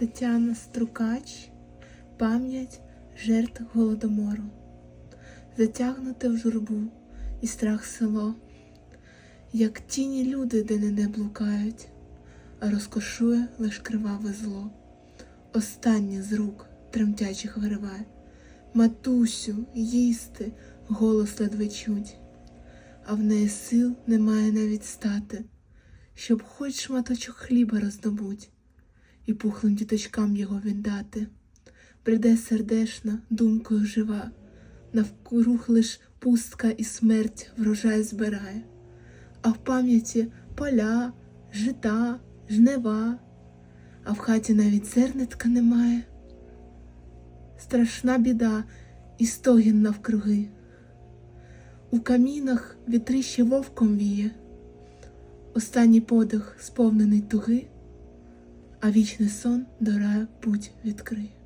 Тетяна Струкач, пам'ять жертв голодомору, затягнуте в журбу і страх село, як тіні люди де не блукають, а розкошує лиш криваве зло. Останнє з рук тремтячих вириває. Матусю, їсти, голос ледве чуть, а в неї сил немає навіть стати, щоб хоч шматочок хліба роздобуть, і пухлим діточкам його віддати. Бреде сердешна, думкою жива, навкруг лиш пустка і смерть врожай збирає, а в пам'яті поля, жита, жнива, а в хаті навіть зернятка немає. Страшна біда і стогін навкруги. У камінах вітрище вовком віє, останній подих сповнений туги, а вічний сон до раю путь відкриє.